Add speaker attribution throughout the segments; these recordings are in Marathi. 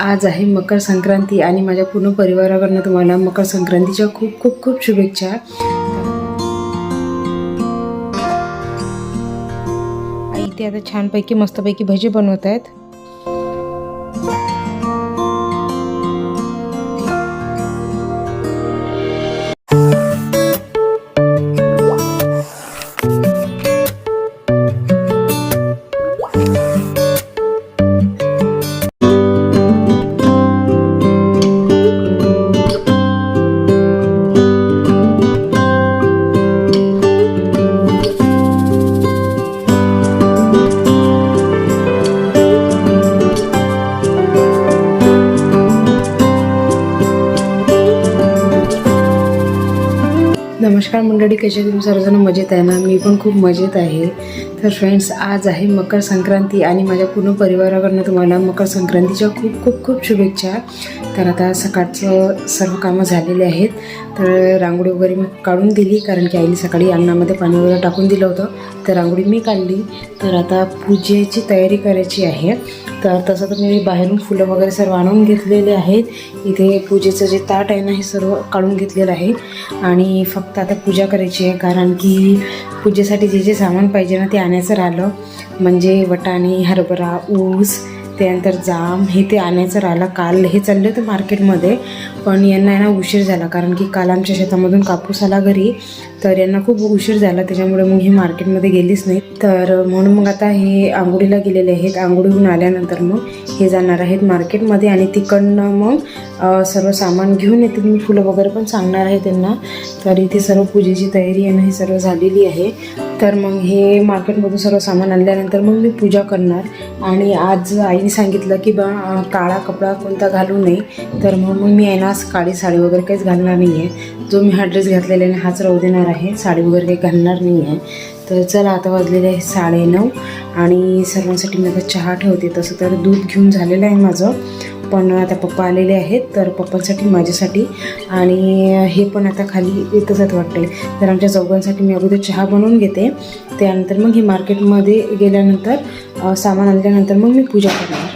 Speaker 1: आज आहे मकर संक्रांती आणि माझ्या पूर्ण परिवाराकडनं तुम्हाला मकर संक्रांतीच्या खूप खूप खूप शुभेच्छा. इथे ते आता छानपैकी मस्तपैकी भजी बनवत आहेत नमस्कार मंडळी कशा तुम्ही सर्वजण मजेत आहे ना? मी पण खूप मजेत आहे. तर फ्रेंड्स आज आहे मकर संक्रांती आणि माझ्या पूर्ण परिवाराकडनं तुम्हाला मकर संक्रांतीच्या खूप खूप खूप शुभेच्छा. तर आता सकाळचं सर्व कामं झालेले आहेत. तर रांगोळी वगैरे मी काढून दिली कारण की आईने सकाळी अंगणामध्ये पाणी वगैरे टाकून दिलं होतं. तर रांगोळी मी काढली. तर आता पूजेची तयारी करायची आहे. तर तसं तर मी बाहेरून फुलं वगैरे सर्व आणून घेतलेले आहेत. इथे पूजेचं जे ताट आहे ना हे सर्व काढून घेतलेलं आहे. आणि फक्त आता पूजा करायची आहे कारण की पूजेसाठी जे जे सामान पाहिजे ना ते आणायचं राहिलं म्हणजे वटाणे हरभरा ऊस त्यानंतर जाम हे ते आणायचं राहिलं. काल हे चालले होते मार्केटमध्ये पण यांना यांना ना उशीर झाला कारण की काल आमच्या शेतामधून कापूस आला घरी तर यांना खूप उशीर झाला त्याच्यामुळे मग हे मार्केटमध्ये गेलीच नाही तर म्हणून मग आता हे आंघोळीला गेलेले आहेत. आंघोळीहून आल्यानंतर मग हे जाणार आहेत मार्केटमध्ये आणि तिकडनं मग सर्व सामान घेऊन येते मी फुलं वगैरे पण सांगणार आहे त्यांना. तर इथे सर्व पूजेची तयारी आणि हे सर्व झालेली आहे. तर मग हे मार्केटमधून सर्व सामान आणल्यानंतर मग मी पूजा करणार. आणि आज आईने सांगितलं की बा काळा कपडा कोणता घालू नये. तर मग मग मी आहे ना आज काळी साडी वगैरे काहीच घालणार नाही आहे जो मी हा ड्रेस घातलेला आहे हाच राहू देणार आहे. साडी वगैरे काही घालणार नाही आहे तर चला आता वाजलेले आहे साडे नऊ. आणि सर्वांसाठी मी आता चहा ठेवते. तसं तर दूध घेऊन झालेलं आहे माझं. पण आता पप्पा आलेले आहेत तर पप्पांसाठी माझ्यासाठी. आणि हे पण आता खाली येतच आहेत वाटते तर आमच्या चौघांसाठी मी अगोदर चहा बनवून घेते. त्यानंतर मग हे मार्केटमध्ये गेल्यानंतर सामान आणल्यानंतर मग मी पूजा करणार.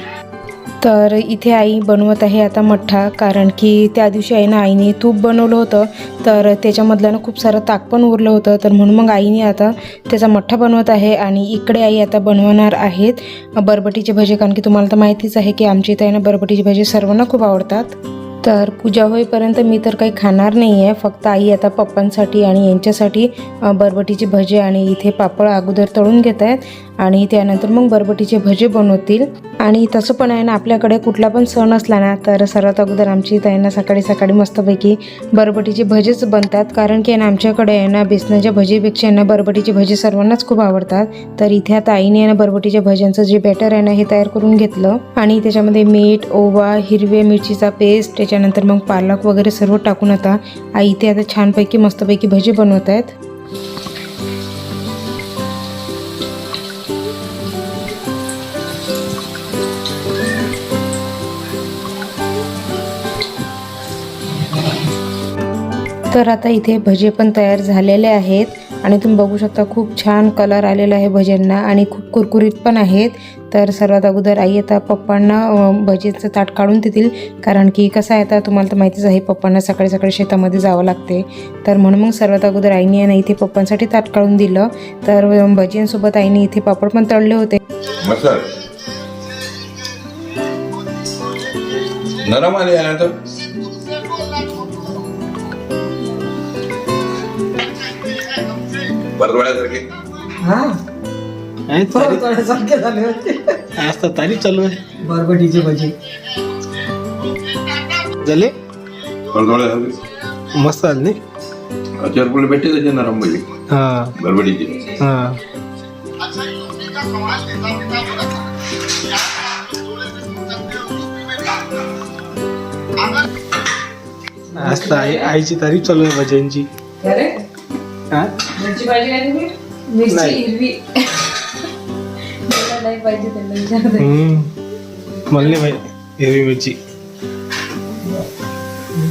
Speaker 1: तर इथे आई बनवत आहे आता मठ्ठा कारण की त्या दिवशी आईनं आईने तूप बनवलं होतं. तर त्याच्यामधलं ना खूप सारं ताक पण उरलं होतं. तर म्हणून मग आईने आता त्याचा मठ्ठा बनवत आहे आणि इकडे आई आता बनवणार आहेत बरबटीचे भजे. कारण की तुम्हाला तर माहितीच आहे की आमच्या इथे आहे ना बरबटीचे भजे सर्वांना खूप आवडतात. तर पूजा होईपर्यंत मी तर काही खाणार नाही आहे फक्त आई आता पप्पांसाठी आणि यांच्यासाठी बरबटीची बरबटीचे भजे आणि इथे पापड अगोदर तळून घेत आहेत. आणि त्यानंतर मग बरबटीचे भजे बनवतील. आणि तसं पण आहे ना आपल्याकडे कुठला पण सण असला ना तर सर्वात अगोदर आमची त्यांना सकाळी सकाळी मस्तपैकी बरबटीचे भजेच बनतात. कारण की आहे ना आमच्याकडे आहे ना बेसनाच्या भजेपेक्षा आहे ना बरबटीचे भजे सर्वांनाच खूप आवडतात. तर इथे आता आईने आहे ना बरबटीच्या भज्यांचं जे बॅटर आहे ना हे तयार करून घेतलं. आणि त्याच्यामध्ये मीठ ओवा हिरव्या मिरचीचा पेस्ट त्याच्यानंतर मग पालक वगैरे सर्व टाकून आता आई इथे आता छानपैकी मस्तपैकी भजी बनवत आहेत तर आता इथे भजे पण तयार झालेले आहेत. आणि तुम्ही बघू शकता खूप छान कलर आलेला आहे भज्यांना आणि खूप कुरकुरीत पण आहेत. तर सर्वात अगोदर आई आता पप्पांना भजेचं भजीचं ताट काढून देतील. कारण की कसं आहे आता तुम्हाला तर माहितीच आहे पप्पांना सकाळी सकाळी शेतामध्ये जावं लागते. तर म्हणून मग सर्वात अगोदर आईने आणि इथे पप्पांसाठी ताट काढून दिलं. तर अं, भजींसोबत आईने इथे पापड पण तळले होते.
Speaker 2: नरम आले परतवाड्यासारखे.
Speaker 3: आहे तारीफ
Speaker 4: झाले होते.
Speaker 3: आज तर तारीफ चालू आहे.
Speaker 4: बरबटीचे भजी.
Speaker 3: झाले?
Speaker 2: परतवाड्यासारखे.
Speaker 3: मस्त आले नाही?
Speaker 2: पुढे भेटते त्याचे नरम भजी.
Speaker 3: हा.
Speaker 2: बरबडीचे
Speaker 3: हा. आज तर आई आईची तारीफ चालू आहे भज्यांची.
Speaker 1: अरे?
Speaker 3: हा?
Speaker 1: मिरची पाहिजे का तुम्ही? मिरची
Speaker 3: नाही.
Speaker 1: हिरवी. मला नाही पाहिजे त्यांना विचारते
Speaker 3: हम्म. मला नाही माहिती हिरवी मिरची.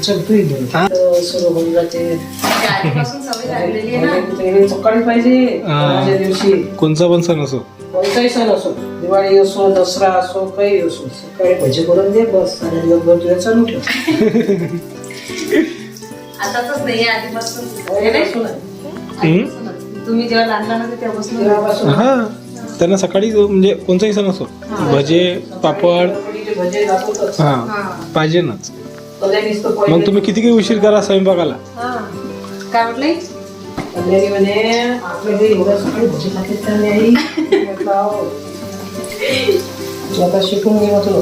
Speaker 4: चलतो इथे
Speaker 3: हा?
Speaker 1: सुरू होऊन जाते. आधीपासून सवय लागलेली आहे ना.
Speaker 4: सकाळी पाहिजे
Speaker 3: हा.
Speaker 4: माझ्या दिवशी.
Speaker 3: कोणचा पण सण असो.
Speaker 4: कोणताही सण असो. दिवाळी असो दसरा असो काही असो. सकाळी भजी करून दे बस. आणि दिवसभर तुझ्या चालू ठेव.
Speaker 1: आताच नाही आधीपासून.
Speaker 4: हे नाही.
Speaker 1: तुम्ही जेव्हा लहान लहान तेव्हापासून
Speaker 3: हा. त्यांना सकाळी म्हणजे कोणताही सण असो भजे पापड हा पाहिजे नाच मग तुम्ही किती काही उशीर करा स्वयंपाकाला?
Speaker 1: हा. काय म्हटलंय
Speaker 4: म्हटलं, "हो." तू आता शिकून घे म्हटलं.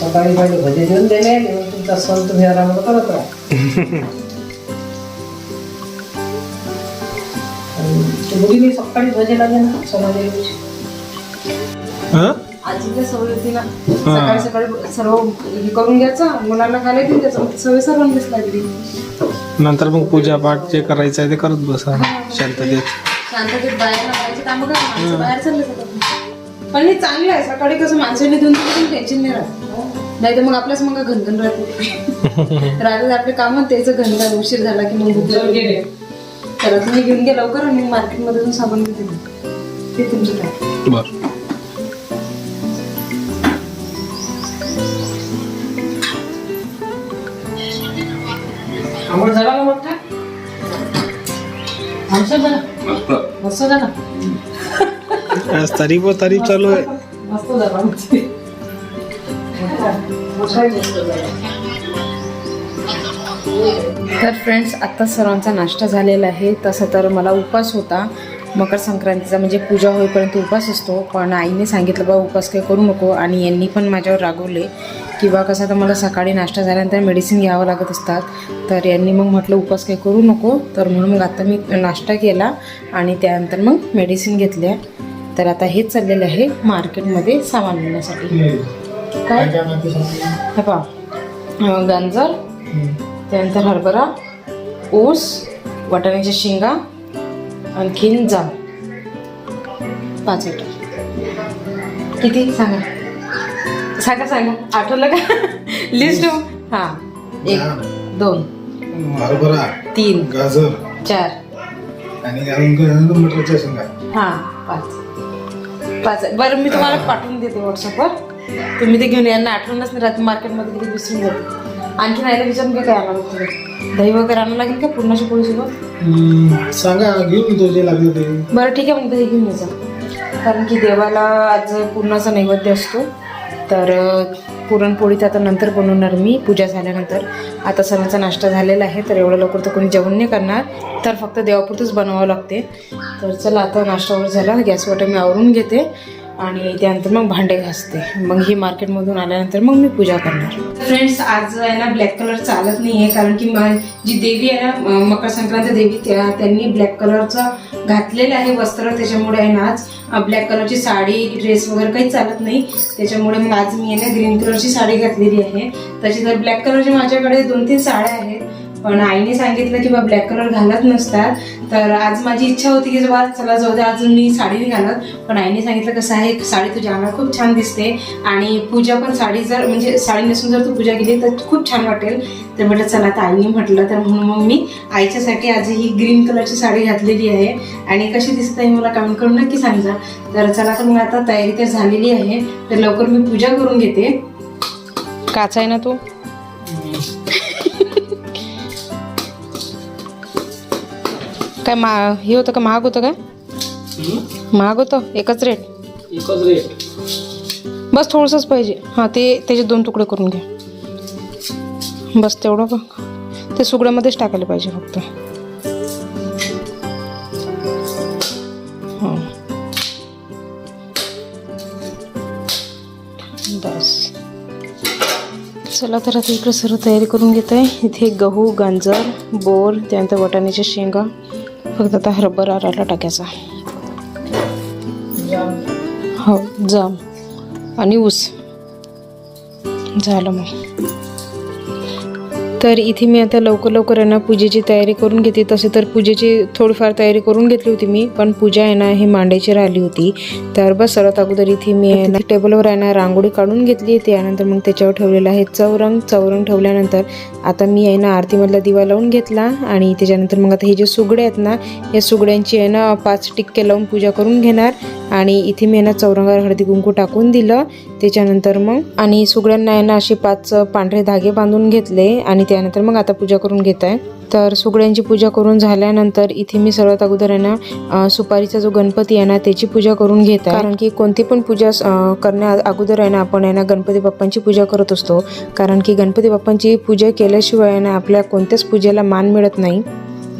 Speaker 4: सकाळी पहिले भजे देऊन दिले तुमचा सण तुम्ही आरामात करत राहा. मुलीने सकाळी भजे लागले ना सणाच्या दिवशी.
Speaker 3: हा?
Speaker 1: आजीला सवय होती ना सकाळी सकाळी सर्व हे करून घ्यायचं मुलांना खायला देऊन द्यायचं मग सवय सर्वांनीच लागली.
Speaker 3: नंतर मग पूजा पाठ जे करायचं आहे ते करत बसा. शांततेत.
Speaker 1: शांततेत बाहेर कामं करा माणसं बाहेर चालले जातात. पण हे चांगलं आहे सकाळी कसं माणसाने देऊन पण टेन्शन नाही राहत. नाही तर मग आपल्याच मग घनघन राहते. रात्री आपले काम त्याचं घनघन उशीर झाला की मग भूक.
Speaker 4: गेले.
Speaker 1: तर तुम्ही घेऊन घ्या लवकर आणि मार्केटमध्ये जाऊन साबण घेते. मी. ते तुमचं काय?
Speaker 3: बर.
Speaker 4: आंघोळ झाला का मोठा? आमचं झालं
Speaker 2: मस्त.
Speaker 4: मस्त झालं.
Speaker 3: आज तारीख व तारीख चालू आहे.
Speaker 4: मस्त झालं आमचं. मोठा मस्त झाला.
Speaker 1: तर फ्रेंड्स आत्ता सर्वांचा नाश्ता झालेला आहे. तसं तर मला उपास होता. मकर संक्रांतीचा म्हणजे पूजा होईपर्यंत उपास असतो. पण आईने सांगितलं बा उपास काही करू नको. आणि यांनी पण माझ्यावर रागवले किंवा कसं तर मला सकाळी नाश्ता झाल्यानंतर मेडिसिन घ्यावं लागत असतात. तर यांनी मग म्हटलं उपास काही करू नको. तर म्हणून मग आता मी नाश्ता केला आणि त्यानंतर मग मेडिसिन घेतल्या. तर आता हेच चाललेलं आहे मार्केटमध्ये सामान नेण्यासाठी. काय? हे अं, गाजर त्यानंतर हरभरा ऊस वाटाण्याच्या शेंगा आणखीन जाम. पाच आयटम किती? सांगा. सांगा सांगा. आठवलं का? लिस्ट हां. एक दोन.
Speaker 3: हरभरा
Speaker 1: तीन.
Speaker 3: गाजर.
Speaker 1: चार.
Speaker 3: आणि शेंगा.
Speaker 1: हां पाच. पाच. बरं मी तुम्हाला पाठवून देते व्हॉट्सअपवर तुम्ही ते घेऊन यांना आठवणच नाही राहत मार्केटमध्ये किती विसरून जाते. आणखीन आयला विचारून काय काय आणावं लागतं दही वगैरे आणावं लागेल का पूर्णाच्या पोळीसोबत
Speaker 3: सांगा घेऊन तो जे लागले ते.
Speaker 1: बरं ठीक आहे मग दही घेऊन यायचं कारण की देवाला आज पूर्णाचा नैवेद्य असतो. तर अं, पुरणपोळी तर आता नंतर बनवणार मी पूजा झाल्यानंतर. आता सर्वांचा नाश्ता झालेला आहे तर एवढं लवकर तर कोणी जेवण नाही करणार. तर फक्त देवापुरतंच बनवावं लागते. तर चला आता नाश्ता वगैरे झाला गॅसवर मी आवरून घेते. आणि त्यानंतर मग भांडे घासते. मग ही मार्केटमधून आल्यानंतर मग मी पूजा करणार. फ्रेंड्स आज आहे ना ब्लॅक कलर चालत नाही आहे कारण की जी देवी आहे ना मकर संक्रांत देवी त्या त्यांनी ब्लॅक कलरचं घातलेलं आहे वस्त्र. त्याच्यामुळे आहे ना आज ब्लॅक कलरची साडी ड्रेस वगैरे काही चालत नाही. त्याच्यामुळे मग आज मी आहे ना ग्रीन कलरची साडी घातलेली आहे. तशी तर ब्लॅक कलरची माझ्याकडे दोन तीन साड्या आहेत. पण आईने सांगितलं की बा ब्लॅक कलर घालत नसतात. तर आज माझी इच्छा होती की बाबा चला जाऊ द्या अजून मी साडी घालत. पण आईने सांगितलं कसं आहे साडी तुझ्या अंगात खूप छान दिसते. आणि पूजा पण साडी जर म्हणजे साडी नसून जर तू पूजा केली तर खूप छान वाटेल. तर म्हटलं चला आता आईने म्हटलं तर म्हणून मग मी आईच्यासाठी आज ही ग्रीन कलरची साडी घातलेली आहे. आणि कशी दिसत आहे मला कमेंट करून नक्की सांगा. तर चला तर मग आता तयारी तर झालेली आहे. तर लवकर मी पूजा करून घेते. काचा आहे ना तू? काय मा हे होतं का महाग होतं काय? महाग होतं? एकच रेट
Speaker 4: एकच रेट
Speaker 1: बस थोडंसंच पाहिजे. हां ते त्याचे दोन तुकडे करून घ्या बस तेवढं का ते सुगड्यामध्येच टाकायला पाहिजे फक्त. हां. बस. चला तर आता इकडे सर्व तयारी करून घेत आहे इथे गहू गांजर बोर त्यानंतर वाटाण्याच्या शेंगा. फक्त आता हरभरा राहिला टाकायचा. हो जाम. आणि ऊस. झालं मग. तर इथे मी आता लवकर लवकर आहे ना पूजेची तयारी करून घेते. तसे तर पूजेची थोडीफार तयारी करून घेतली होती मी पण पूजा आहे ना हे मांडायची राहिली होती. तर बस सर्वात अगोदर इथे मी आहे ना टेबलवर आहे ना रांगोळी काढून घेतली. त्यानंतर मग त्याच्यावर ठेवलेलं आहे चौरंग. चौरंग ठेवल्यानंतर आता मी आहे ना आरतीमधला दिवा लावून घेतला आणि त्याच्यानंतर मग आता हे जे सुगडे आहेत ना या सुगड्यांची आहे ना पाच टिक्के लावून पूजा करून घेणार. आणि इथे मी यांना चौरंगावर हळदी कुंकू टाकून दिलं. त्याच्यानंतर मग आणि सुगड्यांना यांना असे पाच पांढरे धागे बांधून घेतले आणि त्यानंतर मग आता पूजा करून घेत आहे. तर सुगड्यांची पूजा करून झाल्यानंतर इथे मी सर्वात अगोदर यांना सुपारीचा जो गणपती आहे ना त्याची पूजा करून घेत आहे. कारण की कोणती पण पूजा करण्या अगोदर आहे ना आपण आहे ना गणपती बाप्पांची पूजा करत असतो. कारण की गणपती बाप्पांची पूजा केल्याशिवाय ना आपल्या कोणत्याच पूजेला मान मिळत नाही.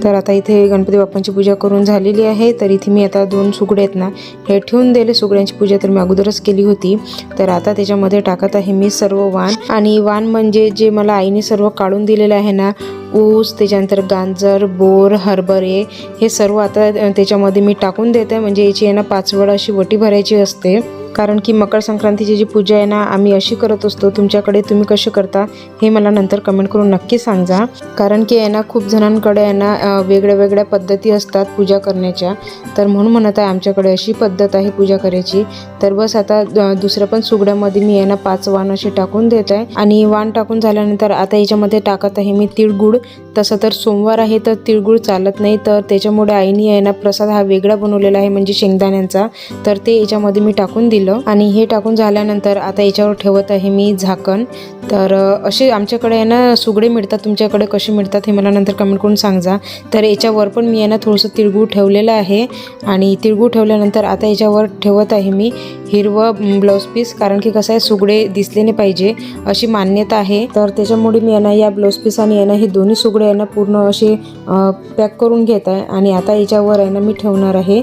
Speaker 1: तर आता इथे गणपती बाप्पांची पूजा करून झालेली आहे. तर इथे मी आता दोन सुगडे आहेत ना हे ठेवून दिले सुगड्यांची पूजा तर मी अगोदरच केली होती. तर आता त्याच्यामध्ये टाकत आहे मी सर्व वाण. आणि वाण म्हणजे जे मला आईने सर्व काढून दिलेलं आहे ना ऊस त्याच्यानंतर गाजर बोर हरभरे हे सर्व आता त्याच्यामध्ये मी टाकून देते. म्हणजे याची आहे ना पाच वेळा अशी वटी भरायची असते. कारण की मकर संक्रांतीची जी पूजा आहे ना आम्ही अशी करत असतो तुमच्याकडे तुम्ही कशी करता हे मला नंतर कमेंट करून नक्की सांगा. कारण की आहे ना खूप जणांकडे आहे ना वेगळ्या वेगळ्या पद्धती असतात पूजा करण्याच्या. तर म्हणून म्हणत आहे आमच्याकडे अशी पद्धत आहे पूजा करायची. तर बस आता दुसऱ्या पण सुगड्यामध्ये मी आहे ना पाच वाण असे टाकून देत आहे. आणि वाण टाकून झाल्यानंतर आता याच्यामध्ये टाकत आहे मी तिळगुळ. तसं तर सोमवार आहे तर तिळगुळ चालत नाही तर त्याच्यामुळे आईने आहे ना प्रसाद हा वेगळा बनवलेला आहे म्हणजे शेंगदाण्यांचा. तर ते याच्यामध्ये मी टाकून दिलं आणि हे टाकून झाल्यानंतर आता याच्यावर ठेवत आहे मी झाकण. तर असे आमच्याकडे आहे ना सुगडे मिळतात तुमच्याकडे कसे मिळतात हे मला नंतर कमेंट करून सांगा तर याच्यावर पण मी आहे ना थोडंसं तिळगूळ ठेवलेलं आहे आणि तिळगूळ ठेवल्यानंतर आता याच्यावर ठेवत आहे मी हिरवं ब्लाऊज पीस कारण की कसं आहे सुगडे दिसले नाही पाहिजे अशी मान्यता आहे. तर त्याच्यामुळे मी आहे ना या ब्लाऊज पीस आणि आहे ना हे दोन्ही सुगडे आहे ना पूर्ण असे पॅक करून घेत आहे. आणि आता याच्यावर आहे ना मी ठेवणार आहे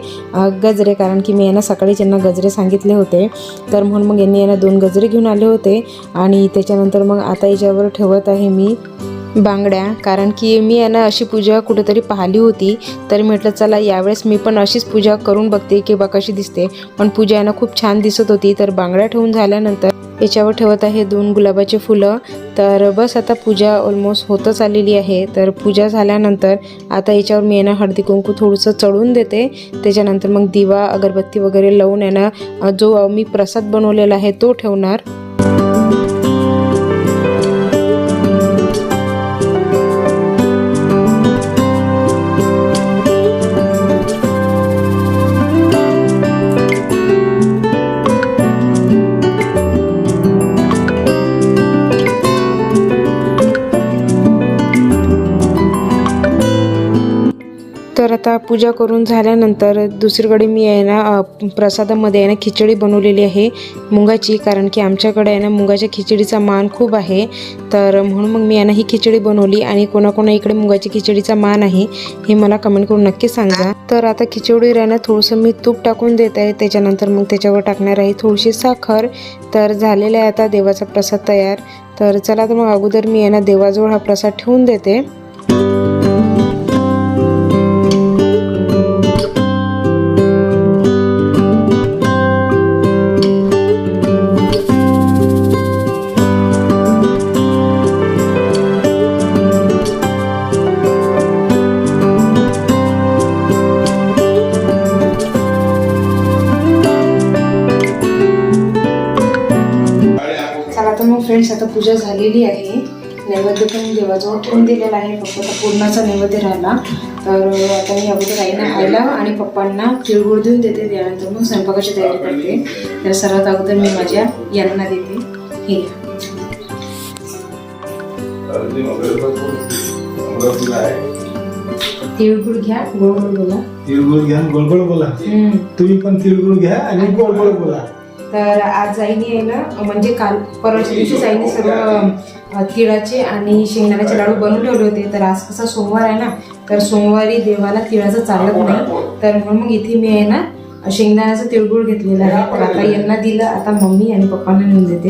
Speaker 1: गजरे. कारण की मी यांना सकाळी ज्यांना गजरे सांगितले होते तर म्हणून मग यांनी यांना दोन गजरे घेऊन आले होते. आणि त्याच्यानंतर मग आता याच्यावर ठेवत आहे मी बांगड्या. कारण की मी यांना अशी पूजा कुठेतरी पाहिली होती तर म्हटलं चला यावेळेस मी पण अशीच पूजा करून बघते की बा कशी दिसते. पण पूजा यांना खूप छान दिसत होती. तर बांगड्या ठेवून झाल्यानंतर याच्यावर ठेवत आहे दोन गुलाबाचे फुलं. तर बस आता पूजा ऑलमोस्ट होतच आलेली आहे. तर पूजा झाल्यानंतर आता याच्यावर मी यांना हळदी कुंकू थोडंसं चढून देते. त्याच्यानंतर मग दिवा अगरबत्ती वगैरे लावून यांना जो मी प्रसाद बनवलेला आहे तो ठेवणार. आता पूजा करून झाल्यानंतर दुसरीकडे मी आहे ना प्रसादामध्ये आहे ना खिचडी बनवलेली आहे मुंगाची कारण की आमच्याकडे आहे ना मुंगाच्या खिचडीचा मान खूप आहे. तर म्हणून मग मी आहे ना ही खिचडी बनवली आणि कोणाकोणा इकडे मुगाची खिचडीचा मान आहे हे मला कमेंट करून नक्की सांगा. तर आता खिचडीवर आहे ना थोडंसं मी तूप टाकून देत आहे. त्याच्यानंतर मग त्याच्यावर टाकणार आहे थोडीशी साखर. तर झालेला आहे आता देवाचा प्रसाद तयार. तर चला तर मग अगोदर मी आहे ना देवाजवळ हा प्रसाद ठेवून देते. तर मग फ्रेंड्स आता पूजा झालेली आहे. नैवेद्य पण देवाजवळ ठेवून दिलेला आहे. फक्त आता पूर्णाचा नैवेद्य राहिला. तर आता मी अगोदर आईना आईला आणि पप्पांना तिळगुळ देऊन देते. त्यानंतर मग स्वयंपाकाची तयारी करते. तर सर्वात अगोदर मी माझ्या यांना देते. हे. तिळगुळ घ्या. गोड बोला.
Speaker 3: तिळगुळ घ्या गोडगोड बोला. तुम्ही पण तिळगुळ घ्या आणि गोडगोड बोला.
Speaker 1: तर आज आईने आहे ना म्हणजे काल परवाच्या दिवशीच आईने सर्व तिळाचे आणि शेंगदाण्याचे लाडू बनवून ठेवले होते. तर आज कसा सोमवार आहे ना तर सोमवारी देवाला तिळाचं चालत नाही. तर म्हणून मग इथे मी आहे ना शेंगदाण्याचं तिळगुळ घेतलेला आहे. तर आता यांना दिलं आता मम्मी आणि पप्पांना नेऊन देते.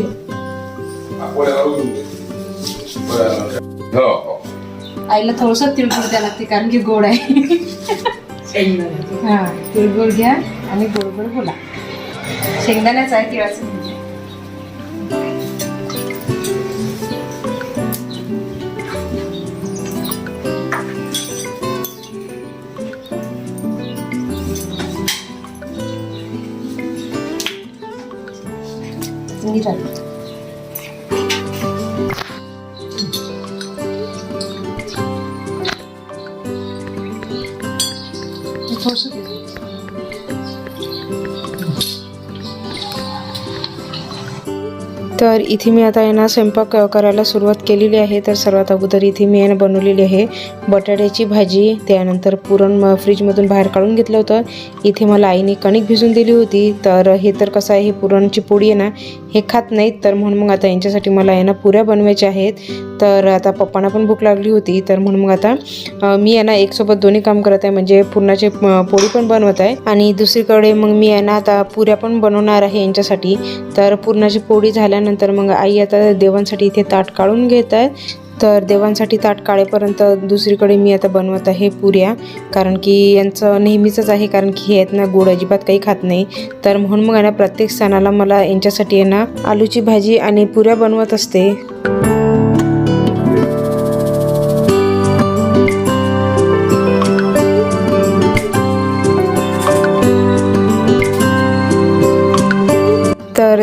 Speaker 2: हो हो.
Speaker 1: आईला थोडस तिळगुळ द्यावं लागते कारण की गोड आहे. हा तिळगुळ घ्या आणि गोड गोड बोला. शेंगदाण्याचं आहे तिळाचं नाही. नीट इथे मी आता यांना स्वयंपाक करायला सुरुवात केलेली आहे. तर सर्वात अगोदर इथे मी यानं बनवलेली आहे बटाट्याची भाजी. त्यानंतर पुरण फ्रीजमधून बाहेर काढून घेतलं होतं. इथे मला आईने कणिक भिजून दिली होती. तर हे तर कसं आहे हे पुरणची पोळी आहे ना हे खात नाहीत. तर म्हणून मग आता यांच्यासाठी मला यांना ना पुऱ्या बनवायच्या आहेत. तर आता पप्पांना पण भूक लागली होती. तर म्हणून मग आता मी आहे ना एकसोबत दोन्ही काम करत आहे. म्हणजे पुरणाची पोळी पण बनवत आहे. आणि दुसरीकडे मग मी यांना ना आता पुऱ्या पण बनवणार आहे यांच्यासाठी. तर पुरणाची पोळी झाल्यानंतर मग आई आता देवांसाठी इथे ताट काढून घेत आहे. तर देवांसाठी ताट काढेपर्यंत दुसरीकडे मी आता बनवत आहे पुऱ्या. कारण की यांचं नेहमीचंच आहे कारण की हे आहेत ना गोड अजिबात काही खात नाही. तर म्हणून मग आहे ना प्रत्येक सणाला मला यांच्यासाठी आहे ना आलूची भाजी आणि पुऱ्या बनवत असते.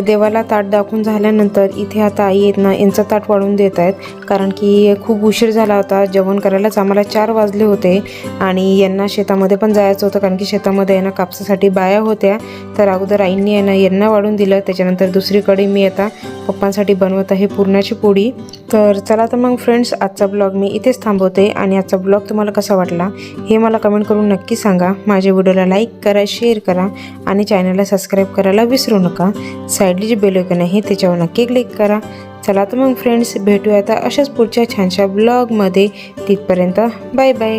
Speaker 1: देवाला ताट दाखवून झाल्यानंतर इथे आता आई आहेत ना यांचं ताट वाढून देत आहेत. कारण की खूप उशीर झाला होता जेवण करायलाच आम्हाला चार वाजले होते. आणि यांना शेतामध्ये पण जायचं होतं कारण की शेतामध्ये आहे ना कापसासाठी बाया होत्या. तर अगोदर आईंनी यांना ना यांना वाढून दिलं. त्याच्यानंतर दुसरीकडे मी आता पप्पांसाठी बनवत आहे पुरणाची पोळी. तर चला तर मग फ्रेंड्स आजचा ब्लॉग मी इथेच थांबवते. आणि आजचा ब्लॉग तुम्हाला कसा वाटला हे मला कमेंट करून नक्की सांगा. माझ्या व्हिडिओला लाईक करा शेअर करा. आणि चॅनलला सबस्क्राईब करायला विसरू नका. साईड साईडली जे बेल आहे त्याच्यावर नक्की क्लिक करा. चला तर मग फ्रेंड्स भेटूया आता अशाच पुढच्या छानशा ब्लॉगमध्ये तिथपर्यंत बाय बाय